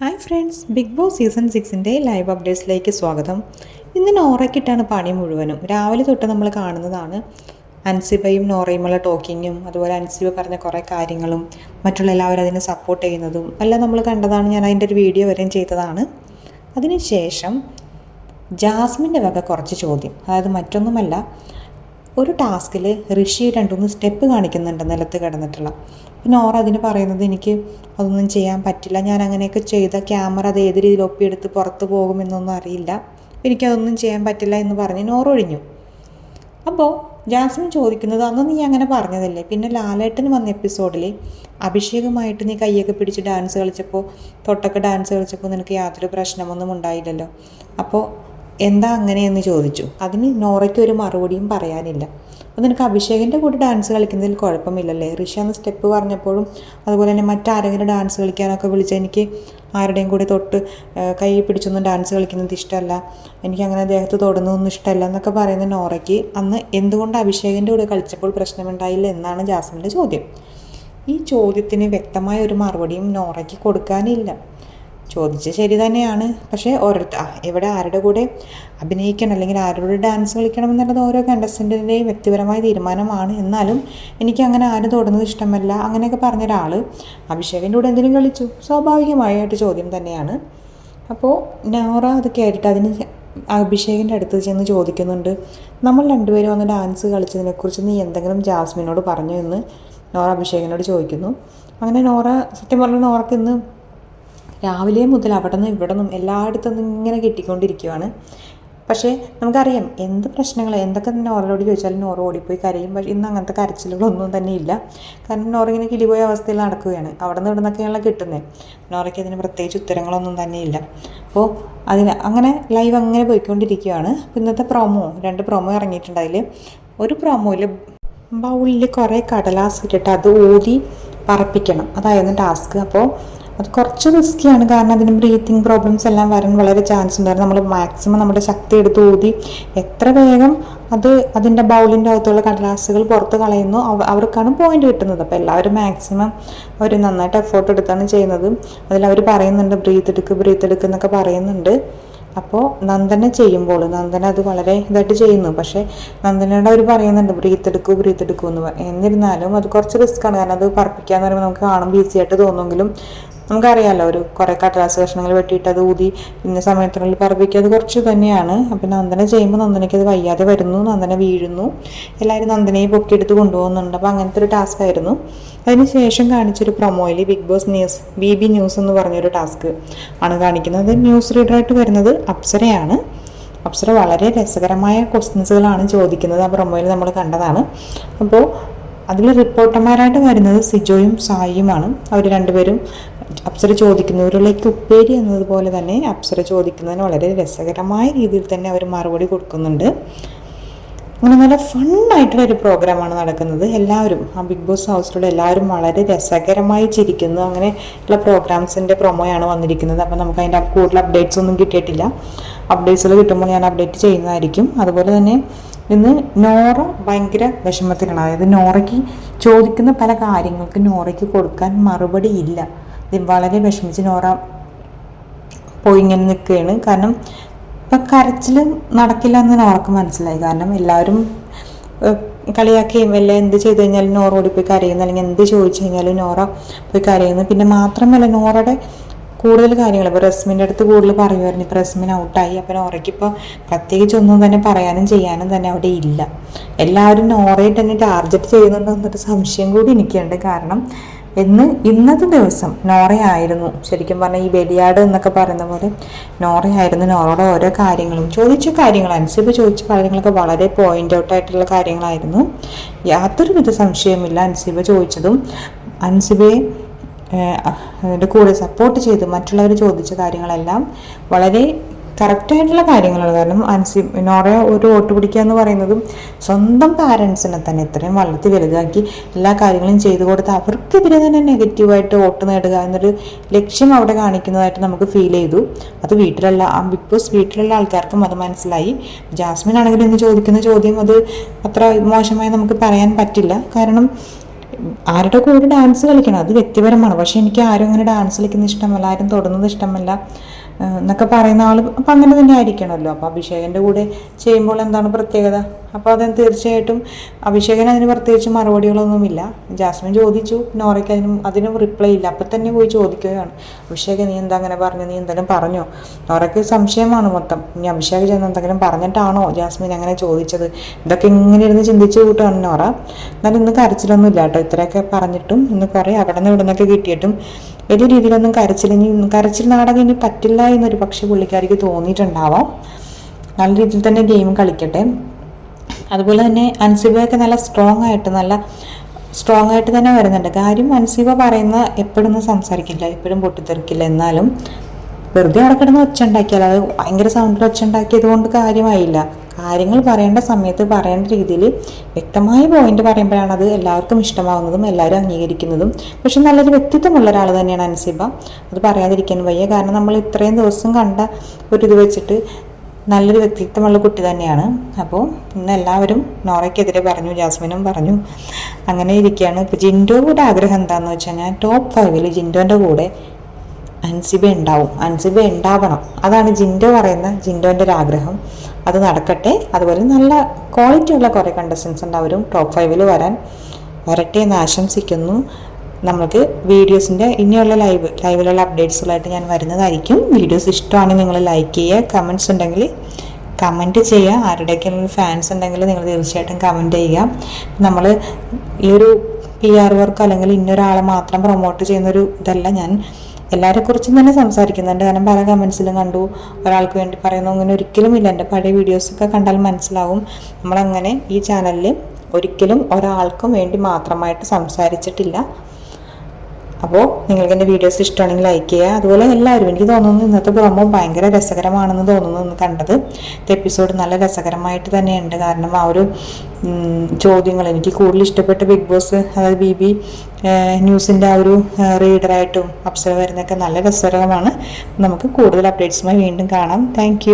Hi friends Bigg Boss season സിക്സിന്റെ live അപ്ഡേറ്റ്സിലേക്ക് സ്വാഗതം. ഇന്ന് നോറയ്ക്കിട്ടാണ് പണി മുഴുവനും. രാവിലെ തൊട്ട് നമ്മൾ കാണുന്നതാണ് അൻസിബയും നോറയുമുള്ള ടോക്കിങ്ങും അതുപോലെ അൻസിബ പറഞ്ഞ കുറേ കാര്യങ്ങളും മറ്റുള്ള എല്ലാവരും അതിനെ സപ്പോർട്ട് ചെയ്യുന്നതും എല്ലാം നമ്മൾ കണ്ടതാണ്. ഞാൻ അതിന്റെ ഒരു വീഡിയോ വരെയും ചെയ്തതാണ്. അതിനുശേഷം ജാസ്മിന്റെ വക കുറച്ച് ചോദ്യം. അതായത് മറ്റൊന്നുമല്ല ഒരു ടാസ്കിൽ ഋഷി രണ്ടുമൂന്ന് സ്റ്റെപ്പ് കാണിക്കുന്നുണ്ട് നിലത്ത് കിടന്നിട്ടുള്ള. പിന്നെ ഓർ അതിന് പറയുന്നത് എനിക്ക് അതൊന്നും ചെയ്യാൻ പറ്റില്ല. ഞാൻ അങ്ങനെയൊക്കെ ചെയ്ത ക്യാമറ അത് ഏത് രീതിയിൽ ഒപ്പിയെടുത്ത് പുറത്ത് പോകുമെന്നൊന്നും അറിയില്ല. എനിക്കതൊന്നും ചെയ്യാൻ പറ്റില്ല എന്ന് പറഞ്ഞ് നോർ ഒഴിഞ്ഞു. അപ്പോൾ ജാസ്മിൻ ചോദിക്കുന്നത് അന്ന് നീ അങ്ങനെ പറഞ്ഞതല്ലേ? പിന്നെ ലാലേട്ടന് വന്ന എപ്പിസോഡിൽ അഭിഷേകമായിട്ട് നീ കൈയൊക്കെ പിടിച്ച് ഡാൻസ് കളിച്ചപ്പോൾ തൊട്ടൊക്കെ ഡാൻസ് കളിച്ചപ്പോൾ നിനക്ക് യാതൊരു പ്രശ്നമൊന്നും ഉണ്ടായില്ലല്ലോ. അപ്പോൾ എന്താ അങ്ങനെയെന്ന് ചോദിച്ചു. അതിന് നോറയ്ക്ക് ഒരു മറുപടിയും പറയാനില്ല. അപ്പോൾ നിനക്ക് അഭിഷേകിന്റെ കൂടെ ഡാൻസ് കളിക്കുന്നതിൽ കുഴപ്പമില്ലല്ലേ? ഋഷി അന്ന് സ്റ്റെപ്പ് പറഞ്ഞപ്പോഴും അതുപോലെ തന്നെ മറ്റാരെങ്കിലും ഡാൻസ് കളിക്കാനൊക്കെ വിളിച്ച് എനിക്ക് ആരുടെയും കൂടെ തൊട്ട് കൈ പിടിച്ചൊന്നും ഡാൻസ് കളിക്കുന്നത് ഇഷ്ടമല്ല. എനിക്ക് അങ്ങനെ ദേഹത്ത് തൊടുന്നതൊന്നും ഇഷ്ടമല്ല എന്നൊക്കെ പറയുന്ന നോറയ്ക്ക് അന്ന് എന്തുകൊണ്ട് അഭിഷേകിന്റെ കൂടെ കളിച്ചപ്പോൾ പ്രശ്നമുണ്ടായില്ല എന്നാണ് ജാസ്മിന്റെ ചോദ്യം. ഈ ചോദ്യത്തിന് വ്യക്തമായ ഒരു മറുപടിയും നോറയ്ക്ക് കൊടുക്കാനില്ല. ചോദിച്ച് ശരി തന്നെയാണ്. പക്ഷേ ഓരോരുത്തർ എവിടെ ആരുടെ കൂടെ അഭിനയിക്കണം അല്ലെങ്കിൽ ആരുടെ ഡാൻസ് കളിക്കണം എന്നുള്ളത് ഓരോ കണ്ടസ്റ്റന്റിന്റെയും വ്യക്തിപരമായ തീരുമാനമാണ്. എന്നാലും എനിക്ക് അങ്ങനെ ആരും തൊടുന്നത് ഇഷ്ടമല്ല. അങ്ങനെയൊക്കെ പറഞ്ഞ ഒരാൾ അഭിഷേകിന്റെ കൂടെ എന്തെങ്കിലും കളിച്ചു. സ്വാഭാവികമായിട്ട് ചോദ്യം തന്നെയാണ്. അപ്പോൾ നോറ അത് കേട്ടിട്ട് അതിന് അഭിഷേകിന്റെ അടുത്ത് ചെന്ന് ചോദിക്കുന്നുണ്ട് നമ്മൾ രണ്ടുപേരും വന്ന് ഡാൻസ് കളിച്ചതിനെക്കുറിച്ച് നീ എന്തെങ്കിലും ജാസ്മിനോട് പറഞ്ഞു? എന്ന് നോറ അഭിഷേകിനോട് ചോദിക്കുന്നു. അങ്ങനെ നോറ സത്യം പറഞ്ഞ നോറക്ക് ഇന്ന് രാവിലെ മുതൽ അവിടെ നിന്ന് ഇവിടെ നിന്നും എല്ലായിടത്തും നിന്ന് ഇങ്ങനെ കിട്ടിക്കൊണ്ടിരിക്കുവാണ്. പക്ഷേ നമുക്കറിയാം എന്ത് പ്രശ്നങ്ങൾ എന്തൊക്കെ നോറയോട് ചോദിച്ചാലും നോറ ഓടിപ്പോയി കരയും. പക്ഷേ ഇന്ന് അങ്ങനത്തെ കരച്ചിലുകളൊന്നും തന്നെ ഇല്ല. കാരണം നോറ ഇങ്ങനെ കിളിപോയ അവസ്ഥയിൽ നടക്കുകയാണ്. അവിടെ നിന്ന് ഇവിടെ നിന്നൊക്കെയാണല്ലോ കിട്ടുന്നത് നോറയ്ക്ക് അതിന് പ്രത്യേകിച്ച് ഉത്തരങ്ങളൊന്നും തന്നെ ഇല്ല. അപ്പോൾ അതിന് അങ്ങനെ ലൈവ് അങ്ങനെ പോയിക്കൊണ്ടിരിക്കുകയാണ് ഇന്നത്തെ പ്രൊമോ രണ്ട് പ്രൊമോ ഇറങ്ങിയിട്ടുണ്ട് അതിൽ ഒരു പ്രൊമോയിൽ ബൗളിൽ കുറേ കടലാസ് ഇട്ടിട്ട് അത് ഊതി പറപ്പിക്കണം. അതായിരുന്നു ടാസ്ക് അപ്പോൾ അത് കുറച്ച് റിസ്ക്കിയാണ് കാരണം അതിന് ബ്രീത്തിങ് പ്രോബ്ലംസ് എല്ലാം വരാൻ വളരെ ചാൻസ് ഉണ്ടായിരുന്നു നമ്മൾ മാക്സിമം നമ്മുടെ ശക്തി എടുത്ത് ഊതി എത്ര വേഗം അത് അതിന്റെ ബൗളിന്റെ അകത്തുള്ള കടലാസുകൾ പുറത്ത് കളയുന്നു അവ- അവർക്കാണ് പോയിന്റ് കിട്ടുന്നത്. അപ്പോൾ എല്ലാവരും മാക്സിമം അവർ നന്നായിട്ട് എഫേർട്ട് എടുത്താണ് ചെയ്യുന്നത്. അതിൽ അവർ പറയുന്നുണ്ട് ബ്രീത്ത് എടുക്ക് ബ്രീത്ത് എടുക്ക് എന്നൊക്കെ പറയുന്നുണ്ട്. അപ്പോൾ നന്ദന ചെയ്യുമ്പോൾ നന്ദന അത് വളരെ ഇതായിട്ട് ചെയ്യുന്നു. പക്ഷേ നന്ദനയുടെ അവർ പറയുന്നുണ്ട് ബ്രീത്ത് എടുക്കൂ ബ്രീത്ത് എടുക്കൂ എന്ന്. എന്നിരുന്നാലും അത് കുറച്ച് റിസ്ക്കാണ് കാരണം അത് പറപ്പിക്കാന്ന് പറയുമ്പോൾ നമുക്ക് കാണുമ്പോൾ ഈസി ആയിട്ട് തോന്നുമെങ്കിലും നമുക്കറിയാമല്ലോ ഒരു കുറേ കടലാസ് കഷ്ണങ്ങൾ വെട്ടിയിട്ട് അത് ഊതി ഇന്ന സമയത്തിനുള്ളിൽ പറപ്പിക്കുക അത് കുറച്ച് തന്നെയാണ്. അപ്പം നന്ദന ചെയ്യുമ്പോൾ നന്ദനയ്ക്ക് അത് വയ്യാതെ വരുന്നു നന്ദന വീഴുന്നു. എല്ലാവരും നന്ദനയെ പൊക്കിയെടുത്ത് കൊണ്ടുപോകുന്നുണ്ട്. അപ്പോൾ അങ്ങനത്തെ ഒരു ടാസ്ക് ആയിരുന്നു. അതിന് ശേഷം കാണിച്ചൊരു പ്രൊമോയിൽ Bigg Boss news B B news എന്ന് പറഞ്ഞൊരു ടാസ്ക് ആണ് കാണിക്കുന്നത്. ന്യൂസ് റീഡറായിട്ട് വരുന്നത് അപ്സരയാണ്. അപ്സര വളരെ രസകരമായ ക്വസ്റ്റ്യൻസുകളാണ് ചോദിക്കുന്നത്. ആ പ്രൊമോയിൽ നമ്മൾ കണ്ടതാണ്. അപ്പോൾ അതിൽ റിപ്പോർട്ടർമാരായിട്ട് വരുന്നത് സിജോയും സായിയുമാണ്. അവർ രണ്ടുപേരും അപ്സര ചോദിക്കുന്നവരിലേക്ക് ഉപ്പേരി എന്നതുപോലെ തന്നെ അപ്സര ചോദിക്കുന്നതിന് വളരെ രസകരമായ രീതിയിൽ തന്നെ അവർ മറുപടി കൊടുക്കുന്നുണ്ട്. അങ്ങനെ നല്ല ഫണ്ണായിട്ടുള്ള ഒരു പ്രോഗ്രാമാണ് നടക്കുന്നത്. എല്ലാവരും ആ ബിഗ് ബോസ് ഹൗസിലുള്ള എല്ലാവരും വളരെ രസകരമായി ചിരിക്കുന്നു. അങ്ങനെ ഉള്ള പ്രോഗ്രാംസിന്റെ പ്രൊമോയാണ് വന്നിരിക്കുന്നത്. അപ്പോൾ നമുക്ക് അതിന്റെ കൂടുതൽ അപ്ഡേറ്റ്സ് ഒന്നും കിട്ടിയിട്ടില്ല. അപ്ഡേറ്റ്സുകൾ കിട്ടുമ്പോൾ ഞാൻ അപ്ഡേറ്റ് ചെയ്യുന്നതായിരിക്കും. അതുപോലെ തന്നെ ഇന്ന് നോറ ഭയങ്കര വിഷമത്തിലാണ്. അതായത് നോറയ്ക്ക് ചോദിക്കുന്ന പല കാര്യങ്ങൾക്ക് നോറയ്ക്ക് കൊടുക്കാൻ മറുപടി ഇല്ല. വളരെ വിഷമിച്ച് നോറ പോയി ഇങ്ങനെ നിൽക്കുകയാണ്. കാരണം ഇപ്പം കരച്ചിൽ നടക്കില്ല എന്ന് നോറക്ക് മനസ്സിലായി കാരണം എല്ലാവരും കളിയാക്കുകയും അല്ല എന്ത് ചെയ്ത് കഴിഞ്ഞാലും നോറ ഓടിപ്പോയി കരയുന്നു. അല്ലെങ്കിൽ എന്ത് ചോദിച്ചു കഴിഞ്ഞാലും നോറ പോയി കരയുന്നു. പിന്നെ മാത്രമല്ല നോറയുടെ കൂടുതൽ കാര്യങ്ങൾ. ഇപ്പോൾ റസ്മിന്റെ അടുത്ത് കൂടുതൽ പറയുമായിരുന്നു ഇപ്പോൾ റസ്മിൻ ഔട്ടായി. അപ്പോൾ നോറയ്ക്ക് ഇപ്പോൾ പ്രത്യേകിച്ച് ഒന്നും തന്നെ പറയാനും ചെയ്യാനും തന്നെ അവിടെ ഇല്ല. എല്ലാവരും നോറയെ തന്നെ ടാർഗറ്റ് ചെയ്യുന്നുണ്ടോ എന്നൊരു സംശയം കൂടി എനിക്കുണ്ട്. കാരണം എന്ന് ഇന്നത്തെ ദിവസം നോറയായിരുന്നു ശരിക്കും പറഞ്ഞാൽ ഈ ബലിയാട് എന്നൊക്കെ പറയുന്ന പോലെ നോറയായിരുന്നു നോറയുടെ ഓരോ കാര്യങ്ങളും ചോദിച്ച കാര്യങ്ങൾ അനുസരിച്ച് ചോദിച്ച കാര്യങ്ങളൊക്കെ വളരെ പോയിന്റ് ഔട്ട് ആയിട്ടുള്ള കാര്യങ്ങളായിരുന്നു. യാതൊരുവിധ സംശയവുമില്ല. അൻസിബ ചോദിച്ചതും അൻസിബയെ കൂടെ സപ്പോർട്ട് ചെയ്ത് മറ്റുള്ളവർ ചോദിച്ച കാര്യങ്ങളെല്ലാം വളരെ കറക്റ്റായിട്ടുള്ള കാര്യങ്ങളാണ്. കാരണം അൻസി നോറയെ ഒരു വോട്ട് പിടിക്കുക എന്ന് പറയുന്നതും സ്വന്തം പാരൻസിനെ തന്നെ ഇത്രയും വളർത്തി വലുതാക്കി എല്ലാ കാര്യങ്ങളും ചെയ്തു കൊടുത്ത് അവർക്കെതിരെ തന്നെ നെഗറ്റീവായിട്ട് വോട്ട് നേടുക എന്നൊരു ലക്ഷ്യം അവിടെ കാണിക്കുന്നതായിട്ട് നമുക്ക് ഫീൽ ചെയ്തു. അത് വീട്ടിലുള്ള ആ ബിഗ് ബോസ് വീട്ടിലുള്ള ആൾക്കാർക്കും അത് മനസ്സിലായി. ജാസ്മിൻ ആണെങ്കിലും ഇന്ന് ചോദിക്കുന്ന ചോദ്യം അത് അത്ര മോശമായി നമുക്ക് പറയാൻ പറ്റില്ല. കാരണം ആരുടെ കൂടെ ഡാൻസ് കളിക്കണം? അത് വ്യക്തിപരമാണ്. പക്ഷെ എനിക്ക് ആരും അങ്ങനെ ഡാൻസ് കളിക്കുന്ന ഇഷ്ടമല്ല ആരും തൊടുന്നത് ഇഷ്ടമല്ല. എന്നൊക്കെ പറയുന്ന ആൾ അപ്പം അങ്ങനെ തന്നെ ആയിരിക്കണമല്ലോ അപ്പോൾ അഭിഷേകന്റെ കൂടെ ചെയ്യുമ്പോൾ എന്താണ് പ്രത്യേകത? അപ്പോൾ അതിന് തീർച്ചയായിട്ടും അഭിഷേകൻ അതിന് പ്രത്യേകിച്ച് മറുപടികളൊന്നുമില്ല. ജാസ്മിൻ ചോദിച്ചു നോറയ്ക്ക് അതിനും അതിനും റിപ്ലൈ ഇല്ല. അപ്പം തന്നെ പോയി ചോദിക്കുകയാണ്. അഭിഷേക നീ എന്താ അങ്ങനെ പറഞ്ഞു? നീ എന്തെങ്കിലും പറഞ്ഞോ? നോറയ്ക്ക് സംശയമാണ് മൊത്തം. ഇനി അഭിഷേക് ചെന്ന് എന്തെങ്കിലും പറഞ്ഞിട്ടാണോ ജാസ്മിൻ അങ്ങനെ ചോദിച്ചത്? ഇതൊക്കെ ഇങ്ങനെ ഇരുന്ന് ചിന്തിച്ച് കൂട്ടുകയാണ് നോറ. എന്നാലും ഇന്ന് കരച്ചിലൊന്നും ഇല്ല കേട്ടോ. ഇത്രയൊക്കെ പറഞ്ഞിട്ടും ഇന്ന് കുറേ അവിടെ നിന്ന് ഇവിടെ നിന്നൊക്കെ കിട്ടിയിട്ടും വലിയ രീതിയിലൊന്നും കരച്ചിലിനി കരച്ചിൽ നാടകം ഇനി പറ്റില്ല എന്നൊരു പക്ഷേ പുള്ളിക്കാരിക്ക് തോന്നിയിട്ടുണ്ടാവാം. നല്ല രീതിയിൽ തന്നെ ഗെയിം കളിക്കട്ടെ. അതുപോലെ തന്നെ അൻസിബയൊക്കെ നല്ല സ്ട്രോങ് ആയിട്ട് നല്ല സ്ട്രോങ് ആയിട്ട് തന്നെ വരുന്നുണ്ട്. കാര്യം അൻസിബ പറയുന്ന എപ്പോഴൊന്നും സംസാരിക്കില്ല എപ്പോഴും പൊട്ടിത്തെറിക്കില്ല. എന്നാലും വെറുതെ അവിടെ കിടന്ന് ഒച്ച ഉണ്ടാക്കിയാൽ അത് ഭയങ്കര സൗണ്ടിൽ ഒച്ച ഉണ്ടാക്കിയത് കൊണ്ട് കാര്യമായില്ല. കാര്യങ്ങൾ പറയേണ്ട സമയത്ത് പറയേണ്ട രീതിയിൽ വ്യക്തമായ പോയിന്റ് പറയുമ്പോഴാണ് അത് എല്ലാവർക്കും ഇഷ്ടമാകുന്നതും എല്ലാവരും അംഗീകരിക്കുന്നതും. പക്ഷെ നല്ലൊരു വ്യക്തിത്വമുള്ള ഒരാൾ തന്നെയാണ് അൻസിബ. അത് പറയാതിരിക്കാൻ വയ്യ. കാരണം നമ്മൾ ഇത്രയും ദിവസം കണ്ട ഒരു ഇത് വെച്ചിട്ട് നല്ലൊരു വ്യക്തിത്വമുള്ള കുട്ടി തന്നെയാണ്. അപ്പോൾ ഇന്ന് എല്ലാവരും നോറയ്ക്കെതിരെ പറഞ്ഞു ജാസ്മിനും പറഞ്ഞു. അങ്ങനെ ഇരിക്കുകയാണ്. ഇപ്പോൾ ജിൻഡോയുടെ ആഗ്രഹം എന്താണെന്ന് വെച്ച് കഴിഞ്ഞാൽ ടോപ്പ് ഫൈവിൽ ജിൻഡോന്റെ കൂടെ അൻസിബ ഉണ്ടാവും. അൻസിബ ഉണ്ടാവണം. അതാണ് ജിൻഡോ പറയുന്ന ജിൻഡോന്റെ ഒരു ആഗ്രഹം. അത് നടക്കട്ടെ. അതുപോലെ നല്ല ക്വാളിറ്റി ഉള്ള കുറേ കണ്ടസ്റ്റൻസ് ഉണ്ട് അവരും ടോപ്പ് ഫൈവിൽ വരാൻ. വരട്ടെ എന്ന് ആശംസിക്കുന്നു. നമുക്ക് വീഡിയോസിന്റെ ഇനിയുള്ള ലൈവ് ലൈവിലുള്ള അപ്ഡേറ്റ്സുകളായിട്ട് ഞാൻ വരുന്നതായിരിക്കും. വീഡിയോസ് ഇഷ്ടമാണെങ്കിൽ നിങ്ങൾ ലൈക്ക് ചെയ്യുക. കമന്റ്സ് ഉണ്ടെങ്കിൽ കമന്റ് ചെയ്യുക. ആരുടെയൊക്കെയും ഫാൻസ് ഉണ്ടെങ്കിൽ നിങ്ങൾ തീർച്ചയായിട്ടും കമന്റ് ചെയ്യുക. നമ്മൾ ഈ ഒരു പി ആർ വർക്ക് അല്ലെങ്കിൽ ഇന്നൊരാളെ മാത്രം പ്രൊമോട്ട് ചെയ്യുന്നൊരു ഇതല്ല ഞാൻ. എല്ലാവരെ കുറിച്ചും തന്നെ സംസാരിക്കുന്നുണ്ട് കാരണം പല കമൻസിലും കണ്ടു. ഒരാൾക്ക് വേണ്ടി പറയുന്നു. അങ്ങനെ ഒരിക്കലും ഇല്ല. എന്റെ പഴയ വീഡിയോസൊക്കെ കണ്ടാൽ മനസ്സിലാവും. നമ്മളങ്ങനെ ഈ ചാനലിൽ ഒരിക്കലും ഒരാൾക്കും വേണ്ടി മാത്രമായിട്ട് സംസാരിച്ചിട്ടില്ല. അപ്പോൾ നിങ്ങൾക്ക് എന്റെ വീഡിയോസ് ഇഷ്ടമാണെങ്കിൽ ലൈക്ക് ചെയ്യുക. അതുപോലെ എല്ലാവരും എനിക്ക് തോന്നുന്നു ഇന്നത്തെ പ്രൊമോ ഭയങ്കര രസകരമാണെന്ന് തോന്നുന്നു എന്ന് കണ്ടത്. എപ്പിസോഡ് നല്ല രസകരമായിട്ട് തന്നെയുണ്ട്. കാരണം ആ ഒരു ചോദ്യങ്ങൾ എനിക്ക് കൂടുതൽ ഇഷ്ടപ്പെട്ട ബിഗ് ബോസ് അതായത് ബി ബി ന്യൂസിന്റെ ആ ഒരു റീഡറായിട്ടും അപ്സര വരുന്നതൊക്കെ നല്ല രസകരമാണ്. നമുക്ക് കൂടുതൽ അപ്ഡേറ്റ്സുമായി വീണ്ടും കാണാം. താങ്ക്